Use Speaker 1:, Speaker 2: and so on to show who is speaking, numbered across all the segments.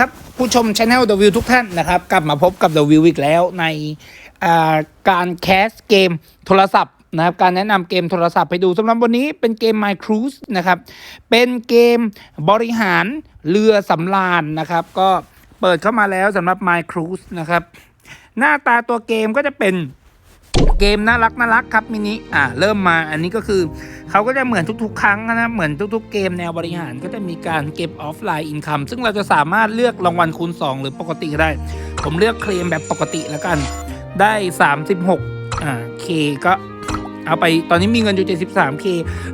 Speaker 1: ครับผู้ชมช anel The View ทุกท่านนะครับ กลับมาพบกับ The View อีกแล้วในอ่าการแคสเกมโทรศัพท์นะครับการแนะนำเกมโทรศัพท์ไปดูสำหรับวันนี้เป็นเกม My Cruise นะครับ เป็นเกมบริหารเรือสำราญนะครับ ก็เปิดเข้ามาแล้วสำหรับ My Cruise นะครับ หน้าตาตัวเกมก็จะเป็นเกมน่ารักน่ารักครับมินิอ่าเริ่มมาอันนี้ก็คือ เขาก็จะเหมือนทุกๆ ครั้งนะเหมือนทุกๆ เกมแนวบริหารก็จะมีการเก็บออฟไลน์อินคัมซึ่งเราจะสามารถเลือกรางวัลคูณ 2 หรือปกติได้ ผมเลือกเคลมแบบปกติแล้วกัน ได้ 36อ่าเคก็เอาไปตอนนี้มีเงินอยู่ 73k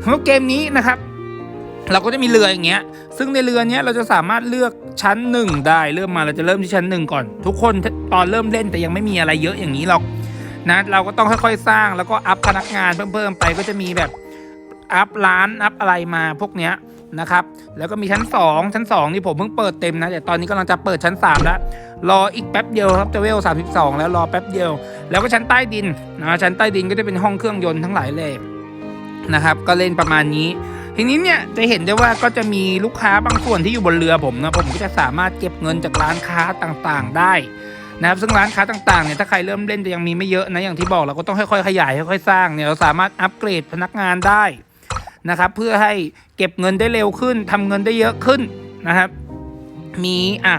Speaker 1: สำหรับเกมนี้นะครับ เราก็จะมีเรืออย่างเงี้ย ซึ่งในเรือเนี้ยเราจะสามารถเลือกชั้นหนึ่งได้เริ่มมาเราจะเริ่มที่ชั้นหนึ่งก่อน ทุกคนตอนเริ่มเล่นแต่ยังไม่มีอะไรเยอะอย่างนี้หรอกนะเราก็ต้องค่อยๆสร้างแล้วก็อัพพนักงานเพิ่มๆไปก็จะมีแบบ อัพร้านอัพอะไรมาพวกเนี้ยนะครับ แล้วก็มีชั้น 2 ชั้น 2 นี่ผมเพิ่งเปิดเต็มนะแต่ตอนนี้กำลังจะเปิดชั้น 3 แล้ว รออีกแป๊บเดียวครับจะเวล 32 แล้วรอแป๊บเดียว แล้วก็ชั้นใต้ดินนะชั้นใต้ดินก็จะเป็นห้องเครื่องยนต์ทั้งหลายเลยนะครับ ก็เล่นประมาณนี้ ทีนี้เนี่ยจะเห็นได้ว่าก็จะมีลูกค้าบางส่วนที่อยู่บนเรือผมนะผมก็จะสามารถเก็บเงินจากร้านค้าต่างๆได้นะครับซึ่งร้านค้าต่างๆเนี่ยถ้าใครเริ่มเล่นแต่ยังมีไม่เยอะนะอย่างที่บอกเราก็ต้องค่อยๆขยายค่อยๆสร้างเนี่ยเราสามารถอัปเกรดพนักงานได้ นะครับเพื่อให้เก็บเงินได้เร็วขึ้นทำเงินได้เยอะขึ้นนะครับ มีอะ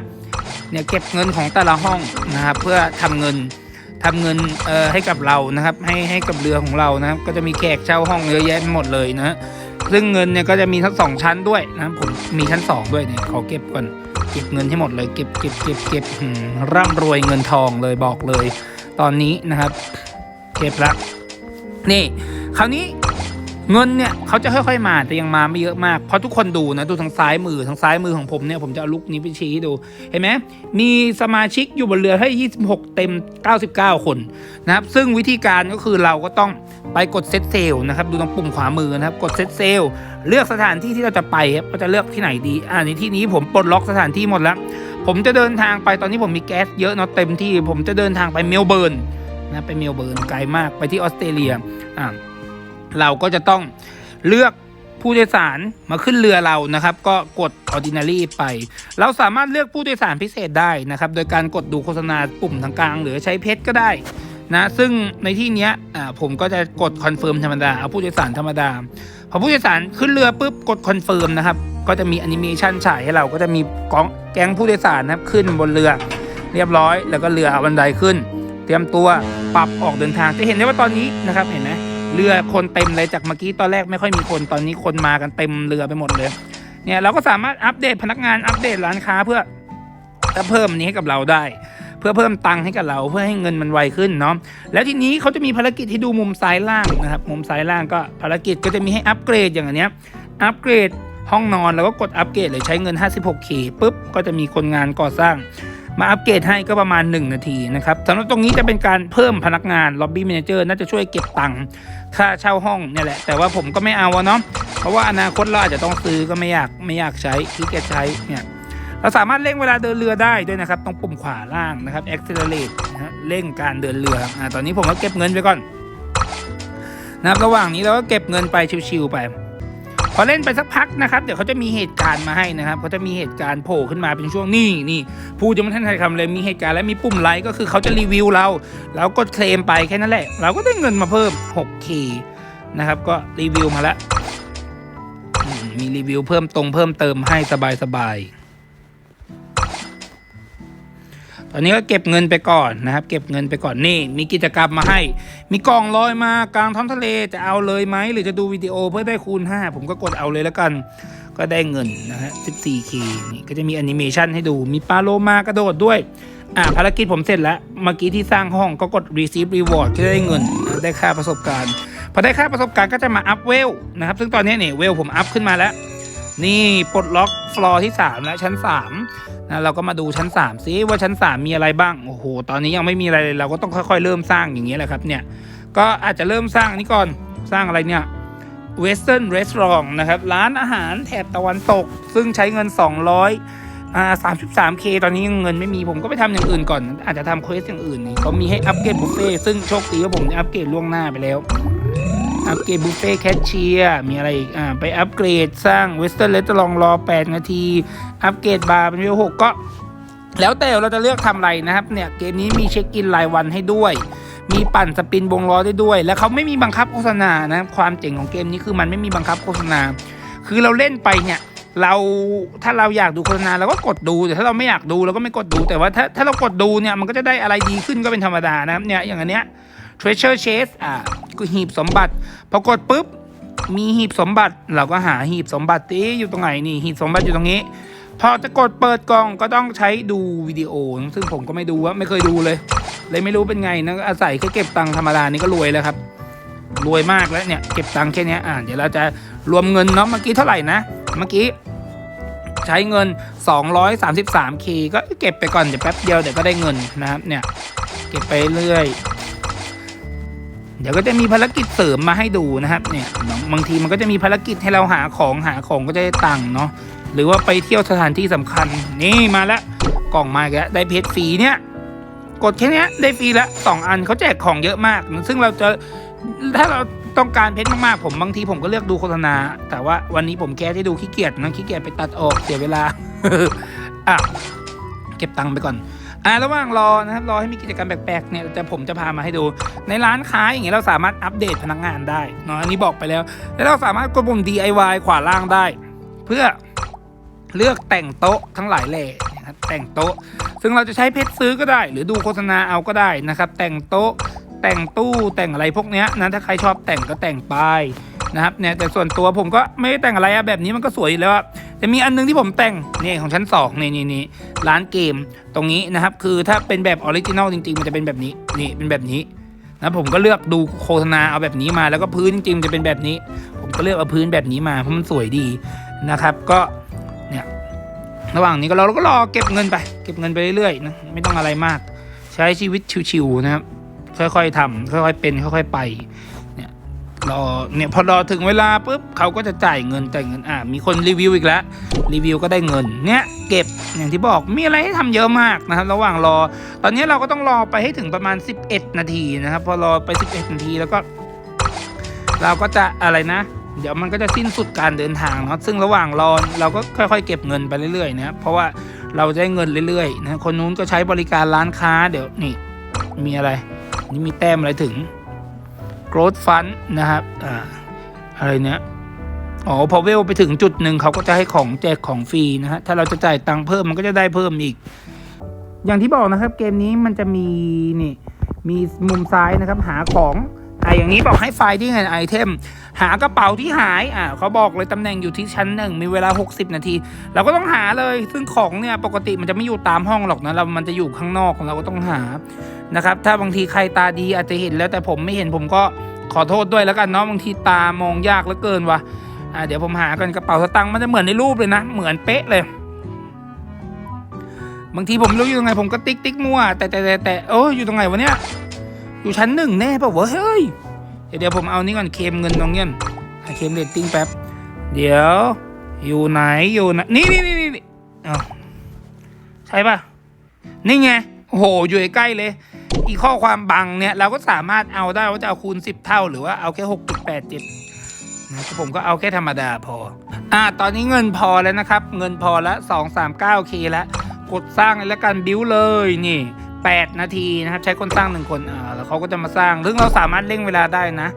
Speaker 1: เนี่ยเก็บเงินของแต่ละห้องนะครับ เพื่อทำเงินทำเงินเอ่อให้กับเรานะครับ ให้ให้กับเรือของเรานะครับ ก็จะมีแขกเช่าห้องเยอะแยะหมดเลยนะซึ่งเงินเนี่ยก็จะมีทั้งสองชั้นด้วยนะผมมีชั้นสองด้วยเนี่ยขอเก็บก่อนเก็บเงินให้หมดเลยเก็บเก็บเก็บเก็บร่ำรวยเงินทองเลยบอกเลย ตอนนี้นะครับ เก็บละนี่ คราวนี้ เงินเนี่ยเขาจะค่อยๆมาแต่ยังมาไม่เยอะมาก เพราะทุกคนดูนะดูทางซ้ายมือทางซ้ายมือของผมเนี่ยผมจะเอาลูกนี้ไปชี้ดูเห็นไหมมีสมาชิกอยู่บนเรือให้ 26 เต็ม 99 คนนะครับซึ่งวิธีการก็คือเราก็ต้องไปกดเซตเซลนะครับดูตรงปุ่มขวามือนะครับกดเซตเซลเลือกสถานที่ที่เราจะไปครับว่าจะเลือกที่ไหนดีอ่าในที่นี้ผมปลดล็อกสถานที่หมดแล้ว ผมจะเดินทางไปตอนนี้ผมมีแก๊สเยอะเนาะเต็มที่ ผมจะเดินทางไปเมลเบิร์นนะไปเมลเบิร์นไกลมากไปที่ออสเตรเลียอ่า เราก็จะต้องเลือกผู้โดยสารมาขึ้นเรือเรานะครับ ก็กด ordinary ไป เราสามารถเลือกผู้โดยสารพิเศษได้นะครับ โดยการกดดูโฆษณาปุ่มทางกลาง หรือใช้เพชรก็ได้นะซึ่งในที่เนี้ยผมก็จะกดคอนเฟิร์มธรรมดาเอาผู้โดยสารธรรมดาพอผู้โดยสารขึ้นเรือปุ๊บกดคอนเฟิร์มนะครับก็จะมีแอนิเมชันฉายให้เราก็จะมีกองแก๊งผู้โดยสารนะครับขึ้นบนเรือ เรียบร้อย แล้วก็เรือเอาบันไดขึ้น เตรียมตัวปรับออกเดินทางจะเห็นได้ว่าตอนนี้นะครับเห็นไหม เรือคนเต็มเลยจากเมื่อกี้ตอนแรกไม่ค่อยมีคนตอนนี้คนมากันเต็มเรือไปหมดเลย เนี่ยเราก็สามารถอัปเดตพนักงานอัปเดตร้านค้าเพื่อเพิ่มอันนี้ให้กับเราได้ เพื่อเพิ่มตังค์ให้กับเราเพื่อให้เงินมันไวขึ้นเนาะแล้วทีนี้เขาจะมีภารกิจที่ดูมุมซ้ายล่างนะครับ มุมซ้ายล่างก็ภารกิจก็จะมีให้อัปเกรดอย่างอันเนี้ยอัปเกรดห้องนอนแล้วก็กดอัปเกรดเลยใช้เงิน 56k ปุ๊บก็จะมีคนงานก่อสร้าง มาอัปเกรดให้ก็ประมาณ 1 นาทีนะครับสำหรับตรงนี้จะเป็นการเพิ่มพนักงานล็อบบี้ a ม a เจอร์น่าจะช่วยเก็บตังค์ค่าเช่าห้องเนี่ยแหละ แต่ว่าผมก็ไม่เอาอะเนาะเพราะว่าอนาคตเราอาจจะต้องซื้อก็ไม่อยากไม่อยากใช้ขี้เกียจใช้เนี่ยเราสามารถเร่งเวลาเดินเรือได้ด้วยนะครับตรงปุ่มขวาล่างนะครับ accelerate นะเร่งการเดินเรืออ่าตอนนี้ผมก็เก็บเงินไปก่อนนะครับระหว่างนี้เราก็เก็บเงินไปชิวๆไป อเล่นไปสักพักนะครับเดี๋ยวเขาจะมีเหตุการณ์มาให้นะครับเขาจะมีเหตุการณ์โผล่ขึ้นมาเป็นช่วงนี่นี่พูดจะไม่ทันใครคำเลยมีเหตุการณ์และมีปุ่มไลค์ก็คือเขาจะรีวิวเราเรากดเคลมไปแค่นั้นแหละ เราก็ได้เงินมาเพิ่ม 6k นะครับก็รีวิวมาแล้วมมีรีวิวเพิ่มตรงเพิ่มเติมให้สบายสบาย ตอนนี้ก็เก็บเงินไปก่อนนะครับ เก็บเงินไปก่อนนี่ มีกิจกรรมมาให้ มีกล่องลอยมากลางท้องทะเลจะเอาเลยไหมหรือจะดูวิดีโอเพื่อได้คูณ 5 ผมก็กดเอาเลยแล้วกัน ก็ได้เงินนะฮะ 14k นี่ก็จะมีแอนิเมชันให้ดูมีปลาโลมากระโดดด้วยอ่าภารกิจผมเสร็จแล้ว เมื่อกี้ที่สร้างห้องก็กด receive reward ก็ได้เงินได้ค่าประสบการณ์ พอได้ค่าประสบการณ์ก็จะมาอัพเวลนะครับ ซึ่งตอนนี้เนี่ยเวลผมอัพขึ้นมาแล้ว นี่ปลดล็อกฟลอร์ที่3แล้วชั้น3นะเราก็มาดูชั้น3ซิว่าชั้น 3 มีอะไรบ้างโอ้โหตอนนี้ยังไม่มีอะไรเลยเราก็ต้องค่อยๆ เริ่มสร้างอย่างนี้ยแหละครับเนี่ยก็อาจจะเริ่มสร้างนี้ก่อนสร้างอะไรเนี่ย Western Restaurant นะครับร้านอาหารแถบตะวันตก ซึ่งใช้เงิน 200อ่า 33k ตอนนี้เงินไม่มีผมก็ไปทำอย่างอื่นก่อน อาจจะทำเควสอย่างอื่นนี่เขามีให้อัปเกรดบุฟเฟ่ซึ่งโชคดีว่าผมอัปเกรดล่วงหน้าไปแล้ว อัปเกรดบุฟเฟ่แคชเชียร์มีอะไรอีกอ่าไปอัปเกรดสร้างเวสเทิร์นเลสตลองรอ 8 นาที อัปเกรดบาร์เป็นเวลหกก็ แล้วแต่เราจะเลือกทำอะไรนะครับเนี่ยเกมนี้มีเช็คอินรายวันให้ด้วย มีปั่นสปินวงล้อได้ด้วย แล้วเขาไม่มีบังคับโฆษณานะความเจ๋งของเกมนี้คือมันไม่มีบังคับโฆษณา คือเราเล่นไปเนี่ยเราถ้าเราอยากดูโฆษณาเราก็กดดูแต่ถ้าเราไม่อยากดูเราก็ไม่กดดูแต่ว่าถ้าถ้าเรากดดูเนี่ยมันก็จะได้อะไรดีขึ้นก็เป็นธรรมดานะครับเนี่ยอย่างอันเนี้ย treasure chest อ่า คือหีบสมบัติพอกดปุ๊บมีหีบสมบัติเราก็หาหีบสมบัติที่อยู่ตรงไหนนี่หีบสมบัติอยู่ตรงนี้ พอจะกดเปิดกล่องก็ต้องใช้ดูวิดีโอ ซึ่งผมก็ไม่ดูว่าไม่เคยดูเลย เลยไม่รู้เป็นไงนะอาศัยแค่เก็บตังค์ธรรมดานี่ก็รวยแล้วครับ รวยมากแล้วเนี่ยเก็บตังค์แค่นี้อ่าเดี๋ยวเราจะรวมเงินเนาะเมื่อกี้เท่าไหร่นะเมื่อกี้ใช้เงิน 233k ก็เก็บไปก่อนเดี๋ยวแป๊บเดียวเดี๋ยวก็ได้เงินนะครับเนี่ยเก็บไปเรื่อย เดี๋ยวก็จะมีภารกิจเสริมมาให้ดูนะครับเนี่ยบางทีมันก็จะมีภารกิจให้เราหาของหาของก็จะได้ตังค์เนาะหรือว่าไปเที่ยวสถานที่สำคัญ นี่มาแล้วกล่องมาแล้วได้เพชรฟรีเนี่ย กดแค่นี้ได้ฟรีละสองอันเขาแจกของเยอะมาก ซึ่งเราจะถ้าเราต้องการเพชรมากๆผมบางทีผมก็เลือกดูโฆษณา แต่ว่าวันนี้ผมแค่ที่ดูขี้เกียจนะขี้เกียจไปตัดออกเสียเวลาอะเก็บตังค์ไปก่อน อ่าระหว่างรอนะครับรอให้มีกิจกรรมแปลกๆเนี่ยจะผมจะพามาให้ดู ในร้านค้าอย่างเงี้ยเราสามารถอัปเดตพนักงานได้เนาะอันนี้บอกไปแล้ว แล้วเราสามารถกดปุ่ม DIY ขวาล่างได้ เพื่อเลือกแต่งโต๊ะทั้งหลายแหล่นะครับแต่งโต๊ะ ซึ่งเราจะใช้เพชรซื้อก็ได้ หรือดูโฆษณาเอาก็ได้นะครับ แต่งโต๊ะแต่งตู้แต่งอะไรพวกเนี้ยนะถ้าใครชอบแต่งก็แต่งไปนะครับเนี่ยแต่ส่วนตัวผมก็ไม่ได้แต่งอะไรอะแบบนี้มันก็สวยอยู่แล้วอะ แต่มีอันนึงที่ผมแต่งนี่ของชั้นสองนี่นี่นี่ร้านเกมตรงนี้นะครับ คือถ้าเป็นแบบออริจินอลจริงๆ มันจะเป็นแบบนี้นี่เป็นแบบนี้นะผมก็เลือกดูโฆษณาเอาแบบนี้มา แล้วก็พื้นจริงๆจะเป็นแบบนี้ ผมก็เลือกเอาพื้นแบบนี้มาเพราะมันสวยดีนะครับ ก็เนี่ยระหว่างนี้ก็เราก็รอเก็บเงินไป เก็บเงินไปเรื่อยๆนะไม่ต้องอะไรมาก ใช้ชีวิตชิวๆนะครับค่อยๆทำค่อยๆเป็น ค่อย ๆ ไปเนี่ย รอเนี่ยพอรอถึงเวลาปุ๊บเขาก็จะจ่ายเงินจ่ายเงินอ่ามีคนรีวิวอีกแล้วรีวิวก็ได้เงินเนี่ยเก็บอย่างที่บอกมีอะไรให้ทำเยอะมากนะครับ ระหว่างรอ ตอนนี้เราก็ต้องรอไปให้ถึงประมาณ 11 นาทีนะครับ พอรอไป 11 นาทีแล้วก็ เราก็จะอะไรนะ เดี๋ยวมันก็จะสิ้นสุดการเดินทางเนาะซึ่งระหว่างรอเราก็ค่อยๆ เก็บเงินไปเรื่อยๆนะครับเพราะว่าเราจะได้เงินเรื่อยๆนะคนนู้นก็ใช้บริการร้านค้าเดี๋ยวนี่มีอะไร นี่มีแต้มอะไรถึง growth fund นะครับอ่าอะไรเนี้ยอ๋อพอเวลไปถึงจุดหนึ่งเขาก็จะให้ของแจกของฟรีนะฮะถ้าเราจะจ่ายตังค์เพิ่มมันก็จะได้เพิ่มอีก อย่างที่บอกนะครับ เกมนี้มันจะมีนี่มีมุมซ้ายนะครับหาของอ่าอย่างนี้บอกให้ไฟที่เงินไอเทม หากระเป๋าที่หายอ่าเขาบอกเลยตำแหน่งอยู่ที่ชั้นหนึ่งมีเวลา 60 นาที เราก็ต้องหาเลยซึ่งของเนี่ยปกติมันจะไม่อยู่ตามห้องหรอกนะเรามันจะอยู่ข้างนอกเราก็ต้องหา นะครับ ถ้าบางทีใครตาดีอาจจะเห็นแล้วแต่ผมไม่เห็นผมก็ขอโทษด้วยแล้วกันเนาะบางทีตามองยากเหลือเกินว่ะอ่าเดี๋ยวผมหากันกระเป๋าสตางค์มันจะเหมือนในรูปเลยนะ เหมือนเป๊ะเลย บางทีผมรู้อยู่ตรงไหนผมก็ติ๊กติ๊กมั่วแต่แต่แต่แต่เอออยู่ตรงไหนวะเนี่ยอยู่ชั้นหนึ่งแน่ป่ะวะเฮ้ยเดี๋ยวเดี๋ยวผมเอานี่ก่อนเคมเงินตรงเงี้ยอะเคมเรตติ้งแป๊บเดี๋ยว อยู่ไหนอยู่ไหนนี่นี่นี่นี่อ้าวใช่ป่ะนี่ไงโอ้โหอยู่ใกล้เลย อีข้อความบังเนี่ยเราก็สามารถเอาได้ว่าจะเอาคูณ 10 เท่า หรือว่าเอาแค่6.87นะผมก็เอาแค่ธรรมดาพอ อ่า ตอนนี้เงินพอแล้วนะครับ เงินพอแล้ว 239k แล้ว กดสร้างเลยแล้วกันบิ้วเลยนี่8 นาทีนะครับ ใช้คนสร้างหนึ่งคนอ่าแล้วเขาก็จะมาสร้าง ซึ่งเราสามารถเร่งเวลาได้นะ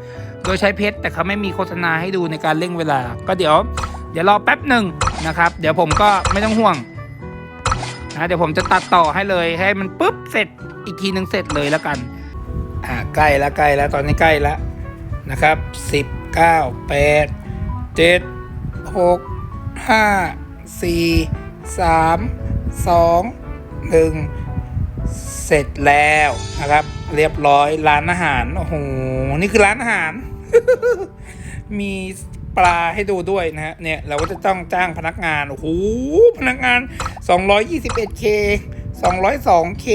Speaker 1: โดยใช้เพชรแต่เขาไม่มีโฆษณาให้ดูในการเร่งเวลา ก็เดี๋ยว เดี๋ยวรอแป๊บหนึ่งนะครับ เดี๋ยวผมก็ไม่ต้องห่วงนะเดี๋ยวผมจะตัดต่อให้เลยให้มันปุ๊บเสร็จ อีกทีหนึ่งเสร็จเลยแล้วกัน อ่าใกล้แล้วใกล้แล้วตอนนี้ใกล้ล้วนะครับสิบเก้าแปดเจ็ดหกห้าสี่สามสองหนึ่งเสร็จแล้วนะครับ เรียบร้อยร้านอาหารโอ้โหนี่คือร้านอาหาร มีปลาให้ดูด้วยนะฮะเนี่ยเราก็จะต้องจ้างพนักงานโอ้โหพนักงาน 221k 202k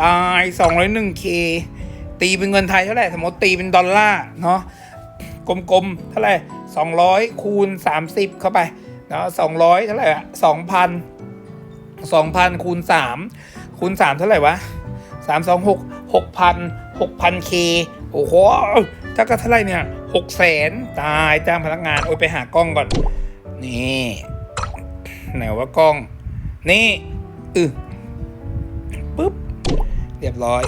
Speaker 1: ตาย 201k ตีเป็นเงินไทยเท่าไหร่ สมมติตีเป็นดอลลาร์เนาะกลมๆ เท่าไหร่ 200 คูณ 30 เข้าไปเนาะ200 เท่าไหร่อะ2,000 2,000 คูณ 3 คูณ 3 เท่าไหร่วะ 326 6,000 6,000k โอ้โหถ้าก็เท่าไหร่เนี่ยหกแสนตายจ้างพนักงาน โอ้ยไปหากล้องก่อน นี่ ไหนว่ากล้อง นี่อือ ยบร้อย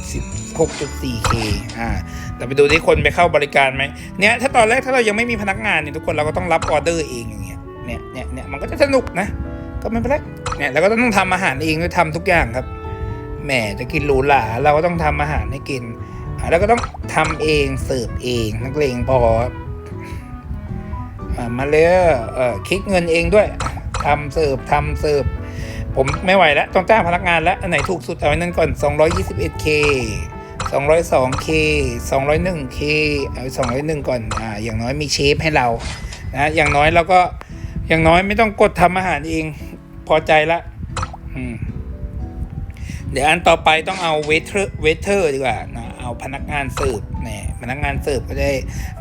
Speaker 1: 60 6.4K อ่าเราไปดูที่คนไปเข้าบริการไหมเนี่ยถ้าตอนแรกถ้าเรายังไม่มีพนักงานเนี่ยทุกคนเราก็ต้องรับออเดอร์เองอย่างเงี้ยเนี่ยเนี่ยเนี่ยมันก็จะสนุกนะ ก็ไม่เป็นไรเนี่ยเราก็ต้องทำอาหารเองด้วยทำทุกอย่างครับแหมจะกินหรูหราเราก็ต้องทำอาหารให้กินแล้วก็ต้องทำเองเสิร์ฟเองนักเลงพออมาเลยเออคิดเงินเองด้วยทำเสิร์ฟทำเสิร์ฟ ผมไม่ไหวแล้ว ต้องจ้างพนักงานแล้ว อันไหนถูกสุดเอาไว้นั่นก่อน 221k 202k 201k เอา201 ก่อน อ่า อย่างน้อยมีเชฟให้เรา นะ อย่างน้อยเราก็อย่างน้อยไม่ต้องกดทำอาหารเอง พอใจละอืมเดี๋ยวอันต่อไปต้องเอาเวเทอร์เวเทอร์ดีกว่านะเอาพนักงานเสิร์ฟเนี่ยพนักงานเสิร์ฟก็ได้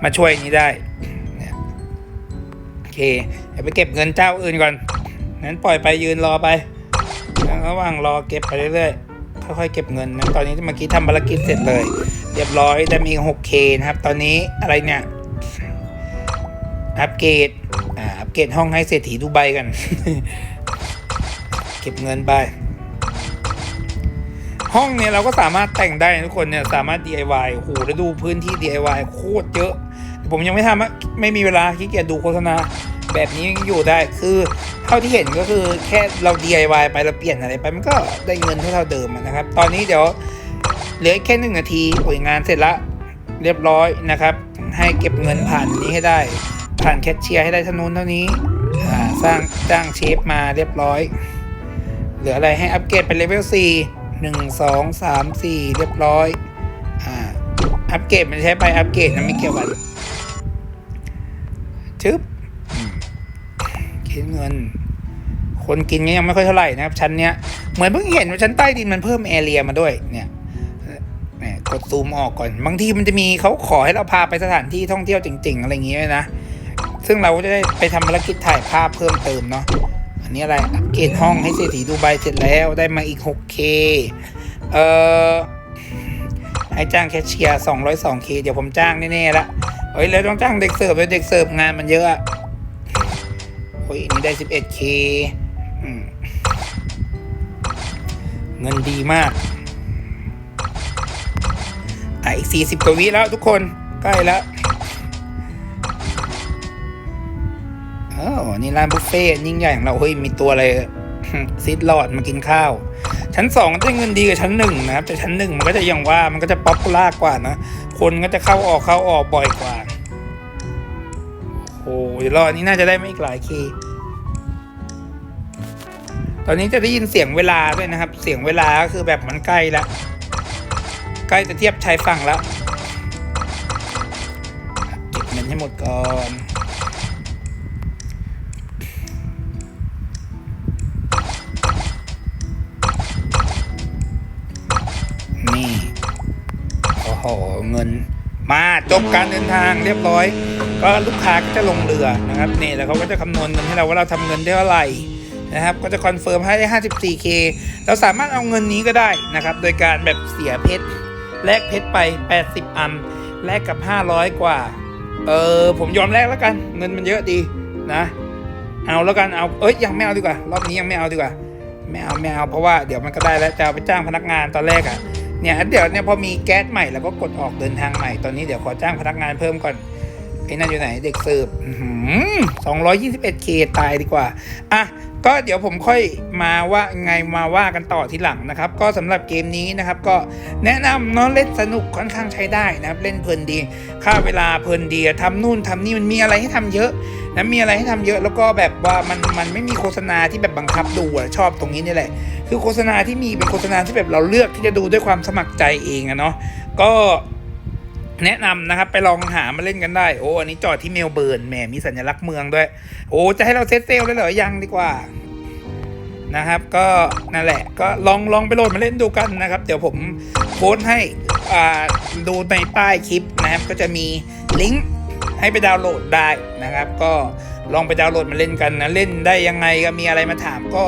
Speaker 1: มาช่วยนี้ได้เนี่ยโอเคเดี๋ยวไปเก็บเงินเจ้าอื่นก่อนนั้นปล่อยไปยืนรอไป ระหว่างรอเก็บไปเรื่อยๆ ค่อยๆเก็บเงินนะ ตอนนี้เมื่อกี้ทำภารกิจเสร็จเลย เรียบร้อยได้มี 6K นะครับ ตอนนี้อะไรเนี่ย อัปเกรด อ่า อัปเกรดห้องให้เศรษฐีดูใบกัน เก็บเงินไป ห้องเนี่ยเราก็สามารถแต่งได้นะทุกคนเนี่ยสามารถ DIY โอ้โหแล้วดูพื้นที่ DIY โคตรเยอะ ผมยังไม่ทำอะไม่มีเวลาขี้เกียจดูโฆษณา แบบนี้ยังอยู่ได้คือเท่าที่เห็นก็คือแค่เรา DIY ไปเราเปลี่ยนอะไรไปมันก็ได้เงินเท่าเดิมนะครับ ตอนนี้เดี๋ยวเหลือแค่หนึ่งนาทีโอ้ยงานเสร็จละเรียบร้อยนะครับ ให้เก็บเงินผ่านนี้ให้ได้ ผ่านแคชเชียร์ให้ได้เท่านู้นเท่านี้สร้างจ้างเชฟมาเรียบร้อย เหลืออะไรให้อัปเกรดเป็นเลเวล4 1 2 3 4 เรียบร้อย อ่า อัปเกรดมันใช้ไปอัปเกรดนะไม่เกี่ยวกันชึบ คิดเงิน คนกินก็ยังไม่ค่อยเท่าไหร่นะครับ ชั้นเนี้ยเหมือนเพิ่งเห็นว่าชั้นใต้ดินมันเพิ่มแอเรียมาด้วยเนี่ยแหมกดซูมออกก่อน บางทีมันจะมีเขาขอให้เราพาไปสถานที่ท่องเที่ยวจริง ๆ อะไรอย่างเงี้ยนะซึ่งเราก็จะได้ไปทำภารกิจถ่ายภาพเพิ่มเติมเนาะอันนี้อะไรอัปเกรดห้องให้เศรษฐีดูไบเสร็จแล้วได้มาอีก 6K เอ่อให้จ้างแคชเชียร์ 202K เดี๋ยวผมจ้างแน่ๆละเฮ้ยแล้วต้องจ้างเด็กเสิร์ฟด้วยเด็กเสิร์ฟงานมันเยอะ อะโอ้ยนนี้ได้ 11K อืมเงินดีมากอะอีก 40 กว่าวิแล้วทุกคน ใกล้แล้วอ๋อนี่ร้านบุฟเฟ่ยิ่งใหญ่ของเราเฮ้ย มีตัวอะไรซิดหลอดมากินข้าว ชั้นสองได้เงินดีกว่าชั้นหนึ่งนะครับแต่ชั้นหนึ่งมันก็จะยังว่ามันก็จะป๊อปปูล่ากว่านะ คนก็จะเข้าออกเข้าออกบ่อยกว่า โอ้ยรอดนี้น่าจะได้ไม่อีกหลายคีตอนนี้จะได้ยินเสียงเวลาด้วยนะครับ เสียงเวลาก็คือแบบมันใกล้ล้วใกล้จะเทียบชายฝั่งแล้วเก็บเงินให้หมดก่อนนี่โอ้โหเงินมาจบการเดินทางเรียบร้อย ก็ลูกค้าก็จะลงเรือนะครับนี่แล้วเขาก็จะคำนวณเงินให้เราว่าเราทำเงินได้เท่าไหร่นะครับก็จะคอนเฟิร์มให้ได้ 54k เราสามารถเอาเงินนี้ก็ได้นะครับ โดยการแบบเสียเพชรแลกเพชรไป 80 อันแลกกับ 500 กว่า เออผมยอมแลกแล้วกัน เงินมันเยอะดีนะ เอาแล้วกันเอาเอ้ยยังไม่เอาดีกว่ารอบนี้ยังไม่เอาดีกว่าไม่เอาไม่เอาเพราะว่าเดี๋ยวมันก็ได้แล้วจะเอาไปจ้างพนักงานตอนแรกอะ่ะเนี่ยเดี๋ยวเนี่ยพอมีแก๊สใหม่แล้วก็กดออกเดินทางใหม่ตอนนี้เดี๋ยวขอจ้างพนักงานเพิ่มก่อน ไอ้นั่นอยู่ไหนเด็กเสิร์ฟสองร้อยยี่สิบเอ็ดเคตายดีกว่า อะ ก็เดี๋ยวผมค่อยมาว่าไงมาว่ากันต่อทีหลังนะครับ ก็สำหรับเกมนี้นะครับ ก็แนะนำเน้องเล่นสนุกค่อนข้างใช้ได้นะครับ เล่นเพลินดี ค่าเวลาเพลินดีทำนู่นทำนี่มันมีอะไรให้ทำเยอะนะมีอะไรให้ทำเยอะแล้วก็แบบว่ามันมันไม่มีโฆษณาที่แบบบังคับดูอะชอบตรงนี้นี่แหละ คือโฆษณาที่มีเป็นโฆษณาที่แบบเราเลือกที่จะดูด้วยความสมัครใจเองอะเนาะก็ แนะนำนะครับ ไปลองหามาเล่นกันได้ โอ้ อันนี้จอดที่เมลเบิร์นแหมมีสัญลักษณ์เมืองด้วย โอ้ จะให้เราเซตเซลเลยเหรอ ยังดีกว่า นะครับ ก็นั่นแหละ ก็ลองลองไปโหลดมาเล่นดูกันนะครับ เดี๋ยวผมโพสต์ให้อ่าดูในป้ายคลิปนะครับ ก็จะมีลิงก์ ให้ไปดาวน์โหลดได้นะครับ ก็ลองไปดาวน์โหลดมาเล่นกันนะเล่นได้ยังไงก็มีอะไรมาถามก็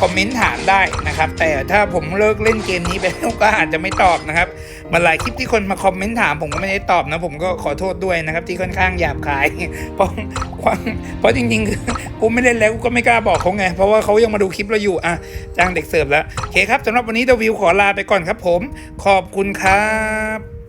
Speaker 1: คอมเมนต์ถามได้นะครับ แต่ถ้าผมเลิกเล่นเกมนี้ไปแล้วก็อาจจะไม่ตอบนะครับมาหลายคลิปที่คนมาคอมเมนต์ถามผมก็ไม่ได้ตอบนะผมก็ขอโทษด้วยนะครับ ที่ค่อนข้างหยาบคายเพราะเพราะจริงๆคือกูไม่เล่นแล้วกูก็ไม่กล้าบอกเขาไง เพราะว่าเขายังมาดูคลิปเราอยู่อะจ้างเด็กเสิร์ฟแล้วโอเคครับสำหรับวันนี้เดวิวขอลาไปก่อนครับ ผม ขอบคุณครับ